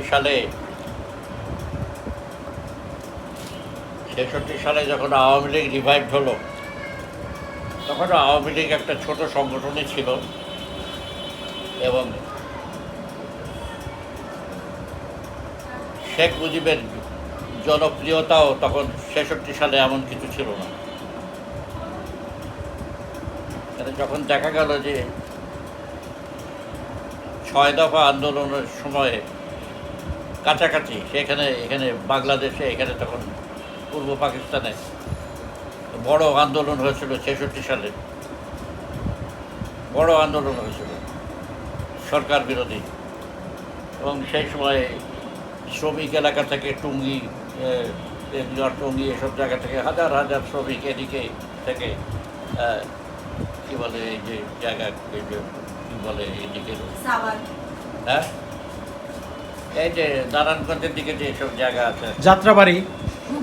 ছেষট্টি সালে ছেষট্টি সালে যখন আওয়ামী লীগ রিভাইভ হলো, তখন আওয়ামী লীগ একটা ছোট সংগঠনই ছিল এবং শেখ মুজিবের জনপ্রিয়তাও তখন ছেষট্টি সালে এমন কিছু ছিল না। যখন দেখা গেল যে ছয় দফা আন্দোলনের সময়ে কাছাকাছি সেখানে এখানে বাংলাদেশে এখানে তখন পূর্ব পাকিস্তানে বড় আন্দোলন হয়েছিল ছেষট্টি সালে। বড় আন্দোলন হয়েছিল সরকার বিরোধী। এবং সেই সময় শ্রমিক এলাকা থেকে টুঙ্গি টুঙ্গি এসব জায়গা থেকে হাজার হাজার শ্রমিক এদিকে থেকে কি বলে এই যে জায়গা কি বলে এদিকে হ্যাঁ? এই যে নারায়ণগঞ্জের দিকে যে সব জায়গা আছে যাত্রাবাড়ি।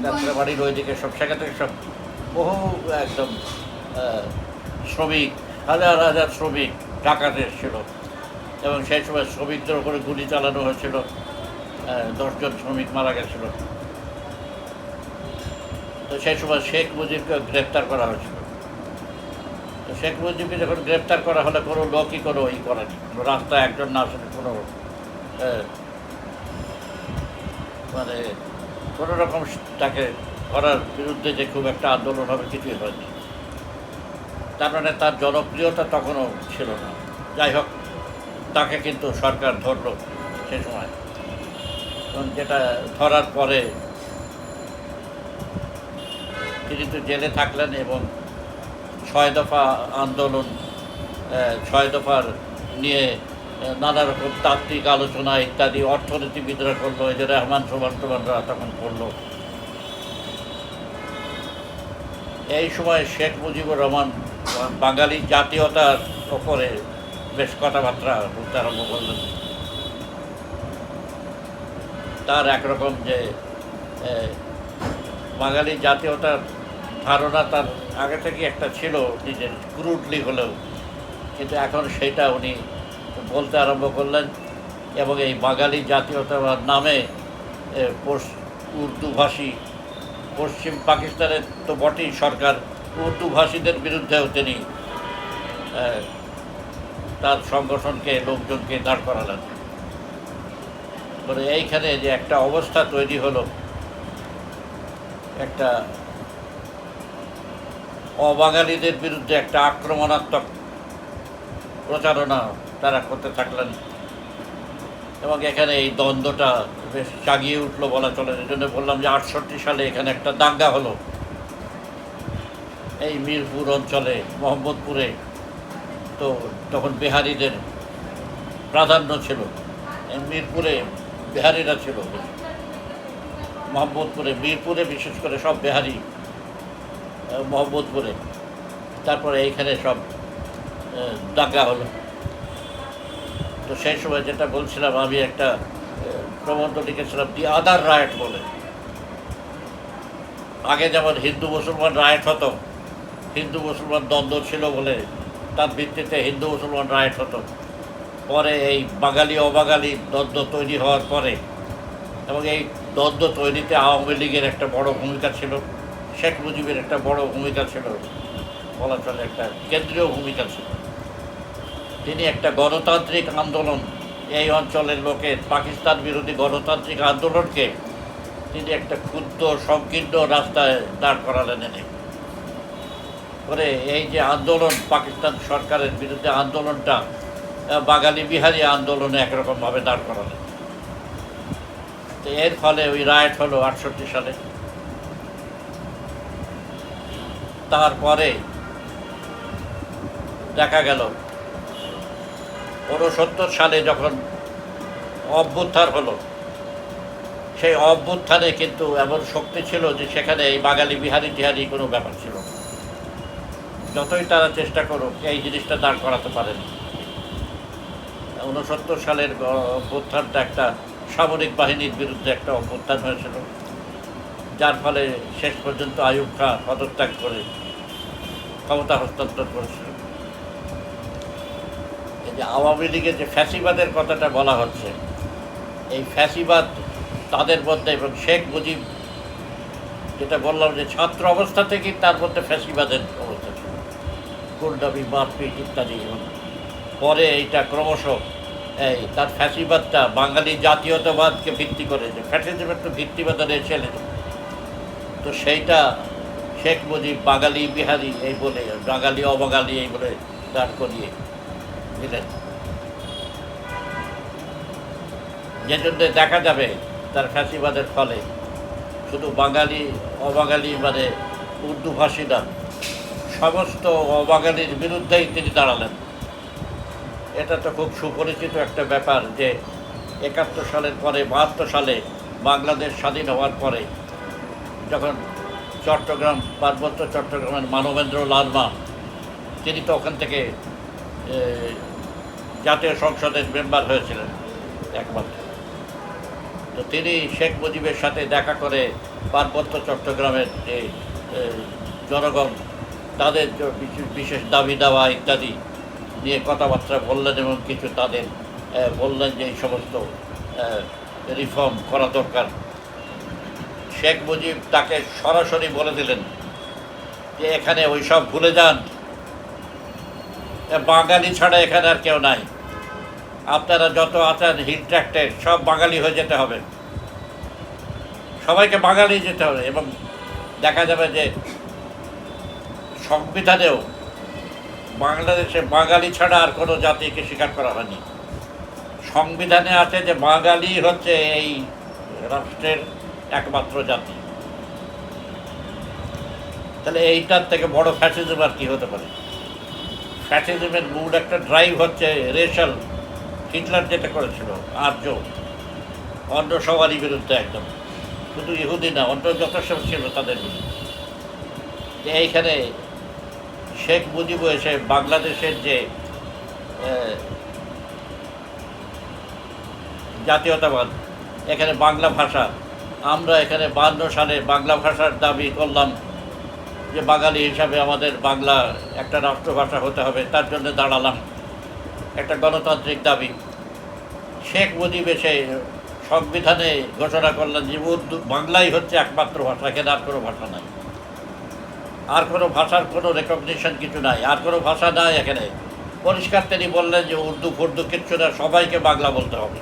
যাত্রাবাড়ির ওইদিকে সব জায়গা থেকে সব বহু একদম শ্রমিক হাজার হাজার শ্রমিক ঢাকাতে এসেছিল। এবং সেই সময় শ্রমিকদের উপরে গুলি চালানো হয়েছিল দশজন শ্রমিক মারা গেছিল। তো সেই সময় শেখ মুজিবকে গ্রেপ্তার করা হয়েছিল। তো শেখ মুজিবকে যখন গ্রেপ্তার করা হলে কোনো লোকই কোনো ই করেনি। রাস্তায় একজন না আসলে কোনো আহ, মানে কোনো রকম তাকে করার বিরুদ্ধে যে খুব একটা আন্দোলন হবে কিছুই হয়নি। তার মানে তার জনপ্রিয়তা তখনও ছিল না। যাই হোক, তাকে কিন্তু সরকার ধরলো সে সময়। এবং যেটা ধরার পরে তিনি তো জেলে থাকলেন এবং ছয় দফা আন্দোলন ছয় দফার নিয়ে নানা রকম তাত্ত্বিক আলোচনা ইত্যাদি, অর্থনীতিবিদরা করল, এই যে রহমান সোমান তখন করল। এই সময় শেখ মুজিবুর রহমান বাঙালি জাতীয়তার ওপরে বেশ কথাবার্তা বলতে আরম্ভ করলেন। তার একরকম যে বাঙালি জাতীয়তার ধারণা তার আগে থেকে একটা ছিল, নিজের ক্রুডলি হলেও। কিন্তু এখন সেটা উনি বলতে আরম্ভ করলেন এবং এই বাঙালি জাতীয়তাবাদ নামে উর্দুভাষী, পশ্চিম পাকিস্তানের তো বটেই সরকার, উর্দুভাষীদের বিরুদ্ধেও তিনি তার সংগঠনকে, লোকজনকে দাঁড় করালেন। মানে এইখানে যে একটা অবস্থা তৈরি হলো, একটা অবাঙালিদের বিরুদ্ধে একটা আক্রমণাত্মক প্রচারণা তারা করতে থাকলেন। এবং এখানে এই দ্বন্দ্বটা বেশ জাগিয়ে উঠল বলা চলে। এই জন্য বললাম যে আটষট্টি সালে এখানে একটা দাঙ্গা হলো। এই মিরপুর অঞ্চলে, মোহাম্মদপুরে। তো তখন বিহারিদের প্রাধান্য ছিল। মিরপুরে বিহারিরা ছিল। মোহাম্মদপুরে, মিরপুরে বিশেষ করে সব বিহারি মোহাম্মদপুরে। তারপরে এইখানে সব দাঙ্গা হলো। তো সেই সময় যেটা বলছিলাম, আমি একটা প্রবন্ধ লিখেছিলাম দি আদার রায়ট বলে। আগে যেমন হিন্দু মুসলমান রায়ট হতো, হিন্দু মুসলমান দ্বন্দ্ব ছিল বলে তার ভিত্তিতে হিন্দু মুসলমান রায়ট হতো। পরে এই বাঙালি, অবাঙালি দ্বন্দ্ব তৈরি হওয়ার পরে, এবং এই দ্বন্দ্ব তৈরিতে আওয়ামী লীগের একটা বড় ভূমিকা ছিল, শেখ মুজিবের একটা বড় ভূমিকা ছিল, বলা চলে একটা কেন্দ্রীয় ভূমিকা ছিল। তিনি একটা গণতান্ত্রিক আন্দোলন। এই অঞ্চলের লোকের পাকিস্তান বিরোধী গণতান্ত্রিক আন্দোলনকে তিনি একটা ক্ষুদ্র, সংকীর্ণ রাস্তায় দাঁড় করালেন এনে। করে এই যে আন্দোলন, পাকিস্তান সরকারের বিরুদ্ধে আন্দোলনটা বাঙালি বিহারি আন্দোলনে একরকমভাবে দাঁড় করালেন। তো এর ফলে ওই রায়ট হলো আটষট্টি সালে। তারপরে দেখা গেল ঊনসত্তর সালে যখন অভ্যুত্থান হলো, সেই অভ্যুত্থানে কিন্তু এমন শক্তি ছিল যে সেখানে এই বাঙালি বিহারি টিহারি কোনো ব্যাপার ছিল। যতই তারা চেষ্টা করুক, এই জিনিসটা দাঁড় করাতে পারেনি ঊনসত্তর সালের অভ্যুত্থানটা একটা সামরিক বাহিনীর বিরুদ্ধে একটা অভ্যুত্থান হয়েছিল, যার ফলে শেষ পর্যন্ত আয়ুব খাঁ পদত্যাগ করে ক্ষমতা হস্তান্তর করেছিল যে আওয়ামী লীগের যে ফ্যাসিবাদের কথাটা বলা হচ্ছে, এই ফ্যাসিবাদ তাদের মধ্যে এবং শেখ মুজিব যেটা বললাম যে ছাত্র অবস্থা থেকেই তার মধ্যে ফ্যাসিবাদের অবস্থা ছিল। গুন্ডামি, মারপিট ইত্যাদি পরে এইটা ক্রমশ এই তার ফ্যাসিবাদটা বাঙালি জাতীয়তাবাদকে ভিত্তি করে যে ফ্যাসিজমের তো ভিত্তিবাদের ছেলে তো সেইটা শেখ মুজিব, বাঙালি, বিহারি এই বলে, বাঙালি, অবাঙালি এই বলে দাঁড় করিয়ে যে জন্য দেখা যাবে তার ফ্যাসিবাদের ফলে। শুধু বাঙালি, অবাঙালি মানে উর্দুভাষী না, সমস্ত অবাঙালির বিরুদ্ধেই তিনি দাঁড়ালেন। এটা তো খুব সুপরিচিত একটা ব্যাপার যে একাত্তর সালের পরে, বাহাত্তর সালে বাংলাদেশ স্বাধীন হওয়ার পরে যখন চট্টগ্রাম, পার্বত্য চট্টগ্রামের মানবেন্দ্র লালমা তিনি তো ওখান থেকে জাতীয় সংসদের মেম্বার হয়েছিলেন একমাত্র। তো তিনি শেখ মুজিবের সাথে দেখা করে পার্বত্য চট্টগ্রামের যে জনগণ, তাদের বিশেষ দাবি দাওয়া ইত্যাদি নিয়ে কথাবার্তা বললেন এবং কিছু তাদের বললেন যে এই সমস্ত রিফর্ম করা দরকার। শেখ মুজিব তাকে সরাসরি বলে দিলেন যে এখানে ওই সব ভুলে যান। বাঙালি ছাড়া এখানে আর কেউ নাই। আপনারা যত আছেন হিল সব বাঙালি হয়ে যেতে হবে। সবাইকে বাঙালি যেতে হবে এবং দেখা যাবে যে সংবিধানেও বাংলাদেশে বাঙালি ছাড়া আর কোনো জাতিকে স্বীকার করা হয়নি। সংবিধানে আছে যে বাঙালি হচ্ছে এই রাষ্ট্রের একমাত্র জাতি। তাহলে এইটার থেকে বড় ফ্যাসিজম আর কি হতে পারে? ফ্যাসিজমের মূল একটা ড্রাইভ হচ্ছে রেশাল হিটলার যেটা করেছিল, আর্য অন্য সবারই বিরুদ্ধে একদম। শুধু ইহুদি না অন্য সব ছিল তাদের বিরুদ্ধে। এইখানে শেখ মুজিব এসে বাংলাদেশের যে জাতীয়তাবাদ, এখানে বাংলা ভাষা, আমরা এখানে বান্ন সালে বাংলা ভাষার দাবি করলাম যে বাঙালি হিসাবে আমাদের বাংলা একটা রাষ্ট্রভাষা হতে হবে, তার জন্য দাঁড়ালাম। একটা গণতান্ত্রিক দাবি। শেখ মুজিব এসে সংবিধানে ঘোষণা করলেন যে, উর্দু, বাংলাই হচ্ছে একমাত্র ভাষা, এখানে আর কোনো ভাষা নাই। আর কোনো ভাষার কোনো রেকগনিশন কিছু নাই, আর কোনো ভাষা নাই এখানে। পরিষ্কার তিনি বললেন যে, উর্দু, ফুর্দু কিচ্ছু না, সবাইকে বাংলা বলতে হবে।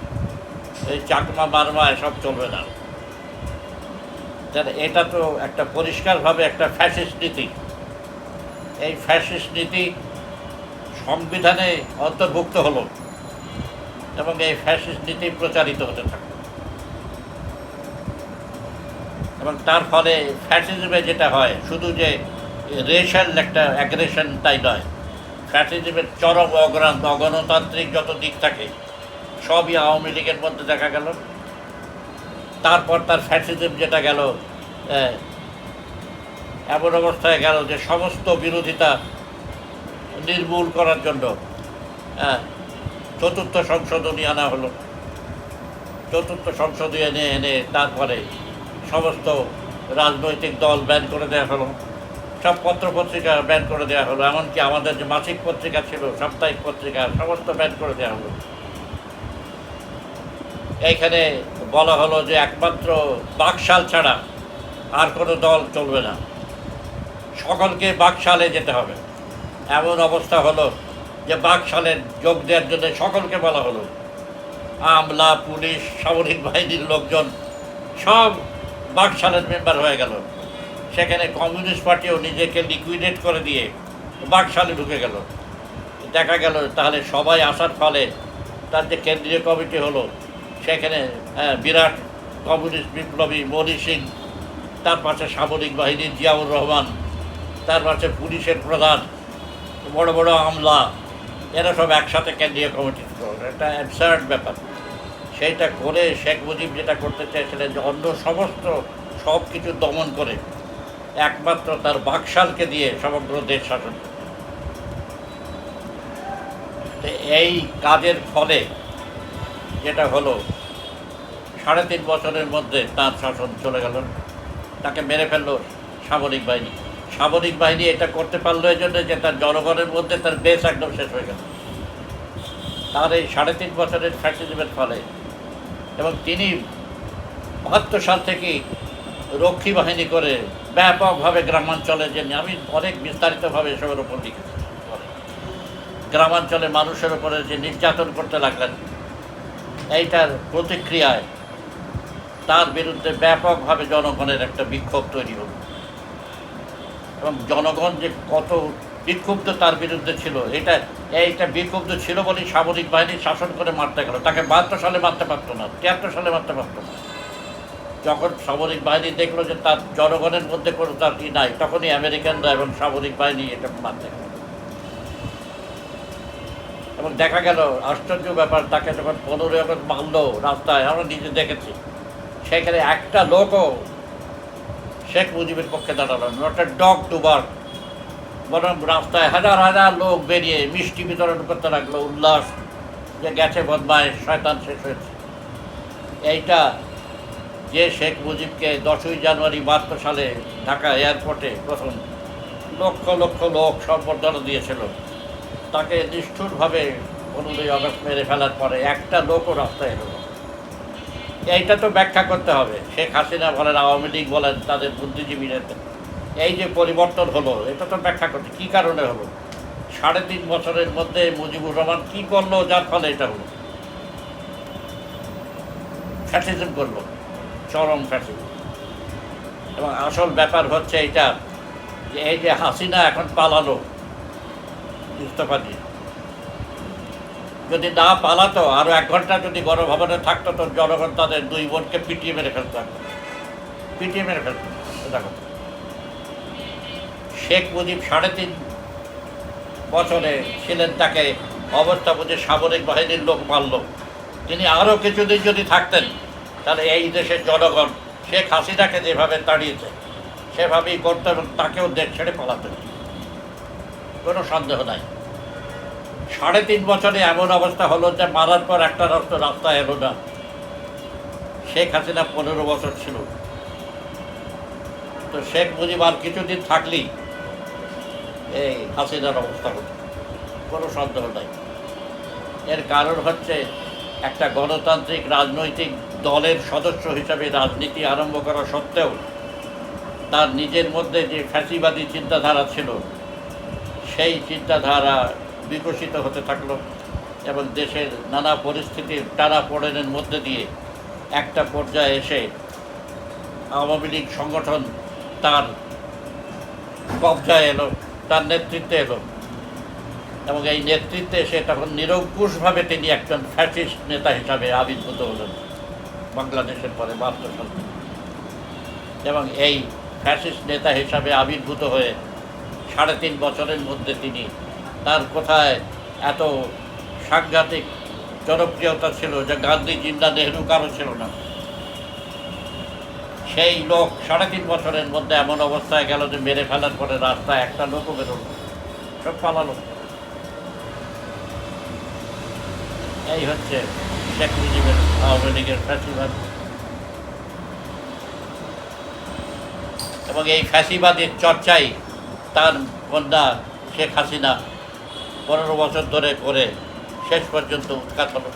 এই চাকমা, মারমা, এসব চলবে না। তাহলে এটা তো একটা পরিষ্কারভাবে একটা ফ্যাসিস্ট নীতি। এই ফ্যাসিস্ট নীতি সংবিধানে অন্তর্ভুক্ত হলো এবং এই ফ্যাসিস্ট নীতি প্রচারিত হতে থাকল। এবং তার ফলে ফ্যাসিজমে যেটা হয়, শুধু যে রেশাল একটা অ্যাগ্রেশন তাই নয়, ফ্যাসিজমের চরম অগ্রান্ত অগণতান্ত্রিক যত দিক থাকে, সবই আওয়ামী লীগের মধ্যে দেখা গেল। তারপর তার ফ্যাসিজম যেটা গেল এমন অবস্থায় গেল যে সমস্ত বিরোধিতা নির্মূল করার জন্য। হ্যাঁ, চতুর্থ সংশোধনী আনা হলো। চতুর্থ সংশোধনী এনে এনে তারপরে সমস্ত রাজনৈতিক দল ব্যান করে দেওয়া হলো। সব পত্র পত্রিকা ব্যান করে দেওয়া হলো এমনকি আমাদের যে মাসিক পত্রিকা ছিল সাপ্তাহিক পত্রিকা সমস্ত ব্যান করে দেওয়া হলো। এইখানে বলা হলো যে একমাত্র বাকশাল ছাড়া আর কোনো দল চলবে না। সকলকে বাকশালে যেতে হবে। এমন অবস্থা হলো যে বাকশালে যোগ দেওয়ার জন্য সকলকে বলা হলো। আমলা, পুলিশ, সামরিক বাহিনীর লোকজন সব বাকশালের মেম্বার হয়ে গেল। সেখানে কমিউনিস্ট পার্টিও নিজেকে লিকুইডেট করে দিয়ে বাকশালে ঢুকে গেল। দেখা গেল তাহলে সবাই আসার ফলে তার যে কেন্দ্রীয় কমিটি হলো, সেখানে বিরাট কমিউনিস্ট বিপ্লবী মনি সিং, তার পাশে সামরিক বাহিনীর জিয়াউর রহমান, তার পাশে পুলিশের প্রধান বড় বড় আমলা, এরা সব একসাথে কেন্দ্রীয় কমিটি। একটা অ্যাবসার্ড ব্যাপার। সেইটা করে শেখ মুজিব যেটা করতে চাইছিলেন যে অন্য সমস্ত সব কিছু দমন করে, একমাত্র তার বাকশালকে দিয়ে সমগ্র দেশ শাসন। তো এই কাজের ফলে যেটা হলো, সাড়ে তিন বছরের মধ্যে তার শাসন চলে গেল, তাকে মেরে ফেলল সামরিক বাহিনী। সামরিক বাহিনী এটা করতে পারল এই জন্য যে তার জনগণের মধ্যে তার বেশ একদম শেষ হয়ে গেল। তার এই সাড়ে তিন বছরের ফ্যাসিজমের ফলে। এবং তিনি বাহাত্তর সাল থেকে রক্ষী বাহিনী করে ব্যাপকভাবে গ্রামাঞ্চলে যে আমি অনেক বিস্তারিতভাবে এসবের উপর লিখেছি। গ্রামাঞ্চলে মানুষের উপরে যে নির্যাতন করতে লাগলেন, এইটার প্রতিক্রিয়ায় তার বিরুদ্ধে ব্যাপকভাবে জনগণের একটা বিক্ষোভ তৈরি হলো। এবং জনগণ যে কত বিক্ষুব্ধ তার বিরুদ্ধে ছিল, এটা, এইটা বিক্ষুব্ধ ছিল বলেই সামরিক বাহিনী শাসন করে মারতে গেল। তাকে বাহাত্তর সালে মারতে পারতো না, তিয়াত্তর সালে মারতে পারতো না। যখন সামরিক বাহিনী দেখল যে তার জনগণের মধ্যে কোনো তার ই নাই, তখনই আমেরিকানরা এবং সামরিক বাহিনী এটা মারতে গেল। এবং দেখা গেল, আশ্চর্য ব্যাপার, তাকে যখন পনেরোই আগস্ট মারলো রাস্তায়, আমরা নিজে দেখেছি, সেখানে একটা লোকও শেখ মুজিবের পক্ষে দাঁড়াল not a dog to bark বরং রাস্তায় হাজার হাজার লোক বেরিয়ে মিষ্টি বিতরণ করতে লাগল, উল্লাস যে গেছে বদমায়, শয়তান শেষ হয়েছে এইটা যে শেখ মুজিবকে দশই জানুয়ারি বাহাত্তর সালে ঢাকা এয়ারপোর্টে প্রথম লক্ষ লক্ষ লোক সম্বর্ধনা দিয়েছিল, তাকে নিষ্ঠুরভাবে অনুযায়ী আগস্ট মেরে ফেলার পরে একটা লোকও রাস্তায় এলো। এইটা তো ব্যাখ্যা করতে হবে। শেখ হাসিনা বলেন, আওয়ামী লীগ বলেন, তাদের বুদ্ধিজীবীরা এই যে পরিবর্তন হলো, এটা তো ব্যাখ্যা করতে কী কারণে হলো? সাড়ে তিন বছরের মধ্যে মুজিবুর রহমান কী করল, যার ফলে এটা হলো? ফ্যাসিজম করল, চরম ফ্যাসিজম। এবং আসল ব্যাপার হচ্ছে এটা যে এই যে হাসিনা এখন পালালো, ইস্তফা দিয়ে। যদি না পালাতো আরও এক ঘণ্টা যদি গণভবনে থাকতো, তো জনগণ তাদের দুই বোনকে পিটিয়ে মেরে ফেলতো। পিটিয়ে মেরে ফেলতো কথা শেখ মুজিব সাড়ে তিন বছরে ছিলেন তাকে অবস্থা বুঝে সামরিক বাহিনীর লোক মারল তিনি আরও কিছুদিন যদি থাকতেন, তাহলে এই দেশের জনগণ শেখ হাসিনাকে যেভাবে তাড়িয়েছে, সেভাবেই করতো এবং তাকেও দেশ ছেড়ে পালাতে হতো। কোনো সন্দেহ নাই সাড়ে তিন বছরে এমন অবস্থা হলো যে মারার পর একটা রাস্তা রাস্তা এলো না। শেখ হাসিনা পনেরো বছর ছিল। তো শেখ মুজিব আর কিছুদিন থাকলেই এই হাসিনার অবস্থা হতো। কোনো সন্দেহ নাই। এর কারণ হচ্ছে একটা গণতান্ত্রিক রাজনৈতিক দলের সদস্য হিসাবে রাজনীতি আরম্ভ করা সত্ত্বেও তার নিজের মধ্যে যে ফ্যাসিবাদী চিন্তাধারা ছিল, সেই চিন্তাধারা বিকশিত হতে থাকল এবং দেশের নানা পরিস্থিতির টানা পড়েনের মধ্যে দিয়ে একটা পর্যায়ে এসে আওয়ামী লীগ সংগঠন তার কবজায় এলো, তার নেতৃত্বে এলো। এবং এই নেতৃত্বে এসে তখন নিরঙ্কুশভাবে তিনি একজন ফ্যাসিস্ট নেতা হিসাবে আবির্ভূত হলেন বাংলাদেশের পরে বাহাত্তর সাল এবং এই ফ্যাসিস্ট নেতা হিসাবে আবির্ভূত হয়ে সাড়ে তিন বছরের মধ্যে তিনি কোথায় এত সাংঘাতিক জনপ্রিয়তা ছিল যে গান্ধী জিন্দা নেহরু কারও ছিল না। সেই লোক সাড়ে তিন বছরের মধ্যে এমন অবস্থায় গেল যে মেরে ফেলার পরে রাস্তায় একটা লোকও বেরোলো। সব পালালো। এই হচ্ছে শেখ মুজিবের আওয়ামী লীগের ফ্যাসিবাদ। এবং এই ফ্যাসিবাদের চর্চাই তার কন্যা শেখ হাসিনা পনেরো বছর ধরে করে শেষ পর্যন্ত উৎখাত হলো।